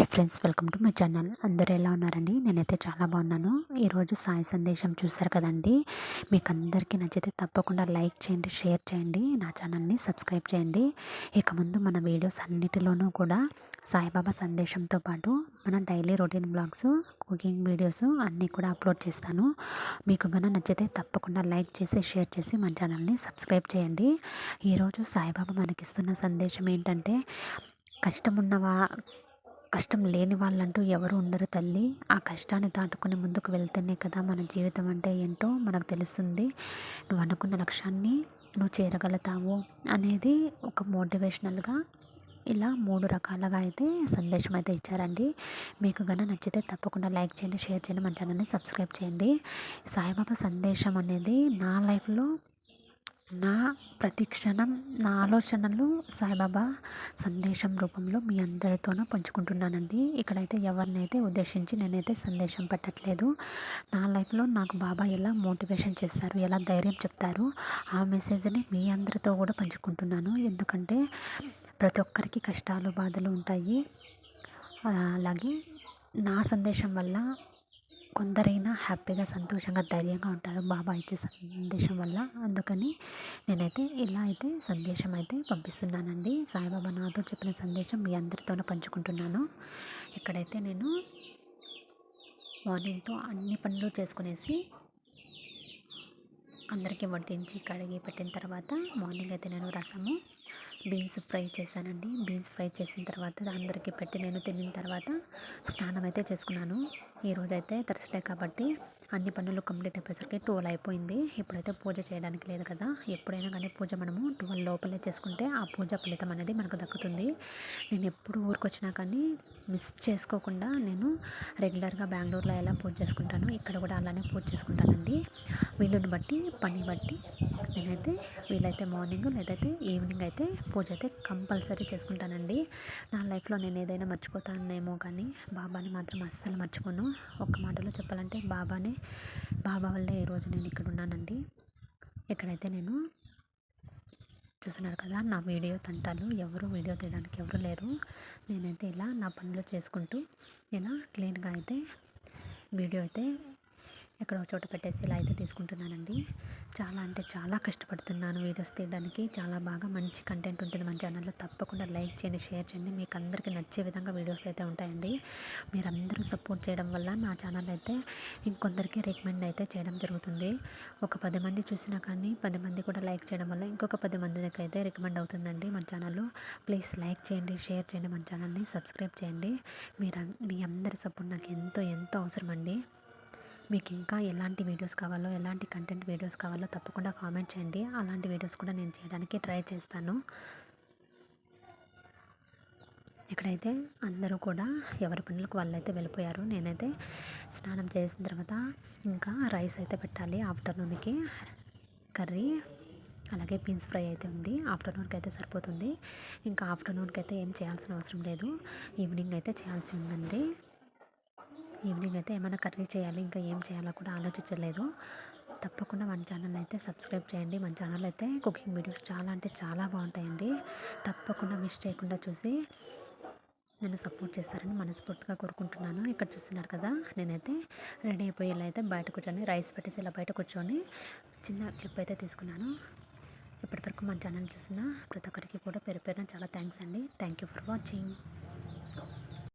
Hi friends welcome to my channel. అందరూ ఎలా ఉన్నారండి? నేనైతే చాలా బాగున్నాను. ఈరోజు సాయి సందేశం చూసారు కదండి? మీకు అందరికీ నచ్చితే తప్పకుండా లైక్ చేయండి షేర్ చేయండి నా ఛానల్ని సబ్స్క్రైబ్ చేయండి. ఇక ముందు మన వీడియోస్ అన్నిటిలోనూ కూడా సాయిబాబా సందేశంతో పాటు మన daily routine blogs cooking videos అన్నీ కూడా అప్లోడ్ చేస్తాను. మీకు కనుక నచ్చితే తప్పకుండా లైక్ చేసి షేర్ చేసి మన ఛానల్ని సబ్స్క్రైబ్ చేయండి. ఈరోజు సాయిబాబా మనకిస్తున్న సందేశం ఏంటంటే కష్టం ఉన్నవా కష్టం లేని వాళ్ళంటూ ఎవరు ఉండరు తల్లి. ఆ కష్టాన్ని దాటుకుని ముందుకు వెళ్తేనే కదా మన జీవితం అంటే ఏంటో మనకు తెలుస్తుంది. నువ్వు అనుకున్న లక్ష్యాన్ని నువ్వు చేరగలుగుతావు అనేది ఒక మోటివేషనల్గా ఇలా మూడు రకాలుగా అయితే సందేశం అయితే ఇచ్చారండి. మీకు కనుక నచ్చితే తప్పకుండా లైక్ చేయండి షేర్ చేయండి మన ఛానల్ని సబ్స్క్రైబ్ చేయండి. సాయిబాబా సందేశం అనేది నా లైఫ్లో నా ప్రతి క్షణం నా ఆలోచనలు సాయిబాబా సందేశం రూపంలో మీ అందరితోనూ పంచుకుంటున్నానండి. ఇక్కడైతే ఎవరినైతే ఉద్దేశించి నేనైతే సందేశం పెట్టట్లేదు నా లైఫ్లో నాకు బాబా ఎలా మోటివేషన్ చేస్తారు ఎలా ధైర్యం చెప్తారు ఆ మెసేజ్ని మీ అందరితో కూడా పంచుకుంటున్నాను. ఎందుకంటే ప్రతి ఒక్కరికి కష్టాలు బాధలు ఉంటాయి. అలాగే నా సందేశం వల్ల కొందరైనా హ్యాపీగా సంతోషంగా ధైర్యంగా ఉంటారు బాబా ఇచ్చే సందేశం వల్ల. అందుకని నేనైతే ఇలా అయితే సందేశం అయితే పంపిస్తున్నానండి. సాయిబాబా నాతో చెప్పిన సందేశం మీ అందరితోనూ పంచుకుంటున్నాను. ఇక్కడైతే నేను మార్నింగ్తో అన్ని పనులు చేసుకునేసి అందరికీ వడ్డించి కడిగి పెట్టిన తర్వాత మార్నింగ్ అయితే నేను రసము బీన్స్ ఫ్రై చేశానండి. బీన్స్ ఫ్రై చేసిన తర్వాత అందరికీ పెట్టి నేను తిన్న తర్వాత స్నానం అయితే చేసుకున్నాను. ఈరోజైతే థర్స్డే కాబట్టి అన్ని పనులు కంప్లీట్ అయిపోయేసరికి ట్వెల్వ్ అయిపోయింది. ఇప్పుడైతే పూజ చేయడానికి లేదు కదా. ఎప్పుడైనా కానీ పూజ మనము ట్వెల్వ్ లోపలే చేసుకుంటే ఆ పూజ ఫలితం అనేది మనకు దక్కుతుంది. నేను ఎప్పుడు ఊరికొచ్చినా కానీ మిస్ చేసుకోకుండా నేను రెగ్యులర్గా బెంగళూరులో ఎలా పూజ చేసుకుంటాను ఇక్కడ కూడా అలానే పూజ చేసుకుంటానండి. వీలుని బట్టి పని బట్టి నేనైతే వీలైతే మార్నింగ్ లేదైతే ఈవినింగ్ అయితే పూజ అయితే కంపల్సరీ చేసుకుంటానండి. నా లైఫ్లో నేను ఏదైనా మర్చిపోతానేమో కానీ బాబాని మాత్రం అస్సలు మర్చిపోను. ఒక్క మాటలో చెప్పాలంటే బాబానే బాబా వల్లే ఈరోజు నేను ఇక్కడ ఉన్నానండి. ఇక్కడైతే నేను చూస్తున్నారు కదా నా వీడియో తంటాలు ఎవరు వీడియో తీయడానికి ఎవరు లేరు. నేనైతే ఇలా నా పనులు చేసుకుంటూ ఇలా క్లీన్గా అయితే వీడియో అయితే ఎక్కడో చోట పెట్టేసి ఇలా అయితే తీసుకుంటున్నానండి. చాలా అంటే చాలా కష్టపడుతున్నాను వీడియోస్ తీయడానికి. చాలా బాగా మంచి కంటెంట్ ఉంటుంది మన ఛానల్లో తప్పకుండా లైక్ చేయండి షేర్ చేయండి. మీకు అందరికీ నచ్చే విధంగా వీడియోస్ అయితే ఉంటాయండి. మీరందరూ సపోర్ట్ చేయడం వల్ల నా ఛానల్ అయితే ఇంకొందరికి రికమెండ్ అయితే చేయడం జరుగుతుంది. ఒక పది మంది చూసినా కానీ పది మంది కూడా లైక్ చేయడం వల్ల ఇంకొక పది మందికి అయితే రికమెండ్ అవుతుందండి మన ఛానల్లో ప్లీజ్ లైక్ చేయండి షేర్ చేయండి మన ఛానల్ని సబ్స్క్రైబ్ చేయండి. మీరు మీ అందరి సపోర్ట్ నాకు ఎంతో ఎంతో అవసరం అండి మీకు ఇంకా ఎలాంటి వీడియోస్ కావాలో ఎలాంటి కంటెంట్ వీడియోస్ కావాలో తప్పకుండా కామెంట్ చేయండి. అలాంటి వీడియోస్ కూడా నేను చేయడానికి ట్రై చేస్తాను. ఇక్కడైతే అందరూ కూడా ఎవరి పనులకు వాళ్ళైతే వెళ్ళిపోయారు. నేనైతే స్నానం చేసిన తర్వాత ఇంకా రైస్ అయితే పెట్టాలి ఆఫ్టర్నూన్కి. కర్రీ అలాగే బీన్స్ ఫ్రై అయితే ఉంది. ఆఫ్టర్నూన్కి అయితే సరిపోతుంది. ఇంకా ఆఫ్టర్నూన్కి అయితే ఏం చేయాల్సిన అవసరం లేదు. ఈవినింగ్ అయితే చేయాల్సి ఉందండి. ఈవినింగ్ అయితే ఏమైనా కర్రీ చేయాలి ఇంకా ఏం చేయాలో కూడా ఆలోచించలేదు. తప్పకుండా మన ఛానల్ అయితే సబ్స్క్రైబ్ చేయండి. మన ఛానల్ అయితే కుకింగ్ వీడియోస్ చాలా అంటే చాలా బాగుంటాయండి. తప్పకుండా మిస్ చేయకుండా చూసి నన్ను సపోర్ట్ చేస్తారని మనస్ఫూర్తిగా కోరుకుంటున్నాను. ఇక్కడ చూస్తున్నారు కదా నేనైతే రెడీ అయిపోయి ఇలా అయితే బయట కూర్చొని రైస్ పెట్టేసి ఇలా బయట కూర్చొని చిన్న క్లిప్ అయితే తీసుకున్నాను. ఇప్పటివరకు మన ఛానల్ చూసిన ప్రతి ఒక్కరికి కూడా పేరు పేరున చాలా థ్యాంక్స్ అండి. Thank you for watching.